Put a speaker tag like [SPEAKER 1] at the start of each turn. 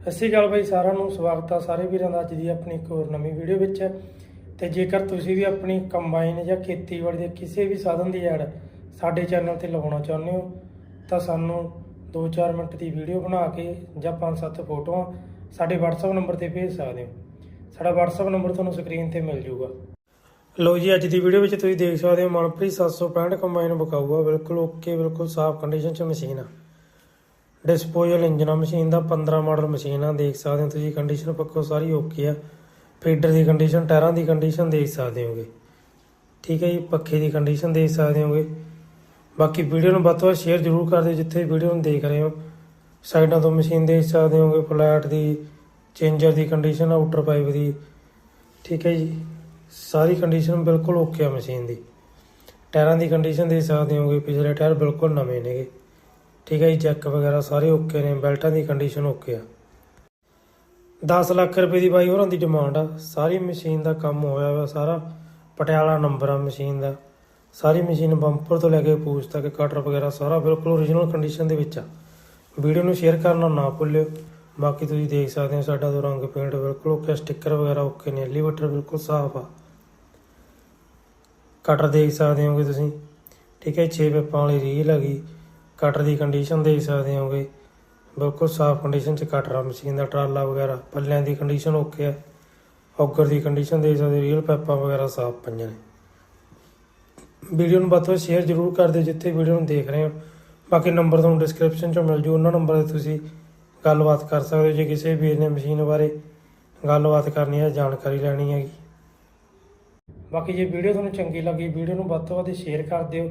[SPEAKER 1] ਸਤਿ ਸ਼੍ਰੀ ਅਕਾਲ ਬਾਈ, ਸਾਰਿਆਂ ਨੂੰ ਸਵਾਗਤ ਆ ਸਾਰੇ ਵੀਰਾਂ ਦਾ ਅੱਜ ਦੀ ਆਪਣੀ ਇੱਕ ਹੋਰ ਨਵੀਂ ਵੀਡੀਓ ਵਿੱਚ। ਤੇ ਜੇਕਰ ਤੁਸੀਂ ਵੀ ਆਪਣੀ ਕੰਬਾਈਨ ਜਾਂ ਖੇਤੀਬਾੜੀ ਦੇ ਕਿਸੇ ਵੀ ਸਾਧਨ ਦੀ ਐਡ ਸਾਡੇ ਚੈਨਲ ਤੇ ਲਗਾਉਣਾ ਚਾਹੁੰਦੇ ਹੋ, ਤਾਂ ਸਾਨੂੰ 2-4 ਮਿੰਟ ਦੀ ਵੀਡੀਓ ਬਣਾ ਕੇ ਜਾਂ 5-7 ਫੋਟੋਆਂ ਸਾਡੇ WhatsApp ਨੰਬਰ ਤੇ ਭੇਜ ਸਕਦੇ ਹੋ। ਸਾਡਾ WhatsApp ਨੰਬਰ ਤੁਹਾਨੂੰ ਸਕਰੀਨ ਤੇ ਮਿਲ ਜਾਊਗਾ ਲੋ ਜੀ, ਅੱਜ ਦੀ ਵੀਡੀਓ ਵਿੱਚ ਤੁਸੀਂ ਦੇਖ ਸਕਦੇ ਹੋ ਮਨਪ੍ਰੀਤ 765 ਕੰਬਾਈਨ ਬਕਾਊਗਾ ਬਿਲਕੁਲ ਓਕੇ, ਬਿਲਕੁਲ ਸਾਫ਼ ਕੰਡੀਸ਼ਨ 'ਚ ਮਸ਼ੀਨ ਆ। ਡਿਸਪੋਜ਼ਲ ਇੰਜਨ ਆ ਮਸ਼ੀਨ ਦਾ 15 ਮਾਡਲ ਮਸ਼ੀਨ ਆ, ਦੇਖ ਸਕਦੇ ਹੋ ਤੁਸੀਂ ਕੰਡੀਸ਼ਨ ਪੱਖੋਂ ਸਾਰੀ ਓਕੇ ਆ। ਫੀਡਰ ਦੀ ਕੰਡੀਸ਼ਨ ਟਾਇਰਾਂ ਦੀ ਕੰਡੀਸ਼ਨ ਦੇਖ ਸਕਦੇ ਹੋਗੇ। ਠੀਕ ਹੈ ਜੀ, ਪੱਖੇ ਦੀ ਕੰਡੀਸ਼ਨ ਦੇਖ ਸਕਦੇ ਹੋਗੇ। ਬਾਕੀ ਵੀਡੀਓ ਨੂੰ ਵੱਧ ਤੋਂ ਵੱਧ ਸ਼ੇਅਰ ਜ਼ਰੂਰ ਕਰ ਦਿਓ, ਜਿੱਥੇ ਵੀਡੀਓ ਨੂੰ ਦੇਖ ਰਹੇ ਹੋ। ਸਾਈਡਾਂ ਤੋਂ ਮਸ਼ੀਨ ਦੇਖ ਸਕਦੇ ਹੋਗੇ ਫਲੈਟ ਦੀ ਚੇਂਜਰ ਦੀ ਕੰਡੀਸ਼ਨ ਆਊਟਰ ਪਾਈਪ ਦੀ। ਠੀਕ ਹੈ ਜੀ, ਸਾਰੀ ਕੰਡੀਸ਼ਨ ਬਿਲਕੁਲ ਓਕੇ ਆ ਮਸ਼ੀਨ ਦੀ। ਟਾਇਰਾਂ ਦੀ ਕੰਡੀਸ਼ਨ ਦੇਖ ਸਕਦੇ ਹੋਗੇ, ਪਿਛਲੇ ਟਾਇਰ ਬਿਲਕੁਲ ਨਵੇਂ ਨੇਗੇ। ਠੀਕ ਹੈ ਜੀ ਚੈੱਕ ਵਗੈਰਾ ਸਾਰੇ ਓਕੇ ਨੇ, ਬੈਲਟਾਂ ਦੀ ਕੰਡੀਸ਼ਨ ਓਕੇ ਆ। 10 ਲੱਖ ਰੁਪਏ ਦੀ ਬਾਈ ਹੋਰਾਂ ਦੀ ਡਿਮਾਂਡ ਆ। ਸਾਰੀ ਮਸ਼ੀਨ ਦਾ ਕੰਮ ਹੋਇਆ ਵਾ, ਸਾਰਾ ਪਟਿਆਲਾ ਨੰਬਰ ਆ ਮਸ਼ੀਨ ਦਾ। ਸਾਰੀ ਮਸ਼ੀਨ ਬੰਪਰ ਤੋਂ ਲੈ ਕੇ ਪੂਛ ਤੱਕ ਕਟਰ ਵਗੈਰਾ ਸਾਰਾ ਬਿਲਕੁਲ ਓਰੀਜਨਲ ਕੰਡੀਸ਼ਨ ਦੇ ਵਿੱਚ ਆ। ਵੀਡੀਓ ਨੂੰ ਸ਼ੇਅਰ ਕਰਨਾ ਨਾ ਭੁੱਲਿਓ। ਬਾਕੀ ਤੁਸੀਂ ਦੇਖ ਸਕਦੇ ਹੋ, ਸਾਡਾ ਤੋਂ ਰੰਗ ਪੇਂਟ ਬਿਲਕੁਲ ਓਕੇ ਸਟicker ਵਗੈਰਾ ਓਕੇ ਨੇ ਐਲੀਵੇਟਰ ਬਿਲਕੁਲ ਸਾਫ਼ ਆ। ਕਟਰ ਦੇਖ ਸਕਦੇ ਹੋਗੇ ਤੁਸੀਂ। ਠੀਕ ਹੈ 6 ਪੈਪਾਂ ਵਾਲੀ ਰੀਲ ਹੈਗੀ ਕਟਰ ਦੀ ਕੰਡੀਸ਼ਨ ਦੇਖ ਸਕਦੇ ਹੋਗੇ। ਬਿਲਕੁਲ ਸਾਫ਼ ਕੰਡੀਸ਼ਨ ਚ ਕਟਰ ਆ ਮਸ਼ੀਨ ਦਾ ਟਰਾਲਾ ਵਗੈਰਾ, ਪੱਲਿਆਂ ਦੀ ਕੰਡੀਸ਼ਨ ਓਕੇ ਆ। ਔਗਰ ਦੀ ਕੰਡੀਸ਼ਨ ਦੇਖ ਸਕਦੇ ਰੀਲ ਪੈਪਾਂ ਵਗੈਰਾ ਸਾਫ਼ ਪਈਆਂ ਨੇ। ਵੀਡੀਓ ਨੂੰ ਵੱਧ ਤੋਂ ਵੱਧ ਸ਼ੇਅਰ ਜ਼ਰੂਰ ਕਰ ਦਿਓ, ਜਿੱਥੇ ਵੀਡੀਓ ਨੂੰ ਦੇਖ ਰਹੇ ਹੋ। ਬਾਕੀ ਨੰਬਰ ਤੁਹਾਨੂੰ ਡਿਸਕ੍ਰਿਪਸ਼ਨ 'ਚ ਮਿਲ ਜੂ, ਉਹਨਾਂ ਨੰਬਰ ਤੇ ਤੁਸੀਂ ਗੱਲਬਾਤ ਕਰ ਸਕਦੇ ਹੋ। ਜੇ ਕਿਸੇ ਵੀਰ ਨੇ ਮਸ਼ੀਨ ਬਾਰੇ ਗੱਲਬਾਤ ਕਰਨੀ ਹੈ ਜਾਣਕਾਰੀ ਲੈਣੀ ਹੈਗੀ। ਬਾਕੀ ਜੇ ਵੀਡੀਓ ਤੁਹਾਨੂੰ ਚੰਗੀ ਲੱਗੀ ਵੀਡੀਓ ਨੂੰ ਵੱਧ ਤੋਂ ਵੱਧ ਸ਼ੇਅਰ ਕਰ ਦਿਓ।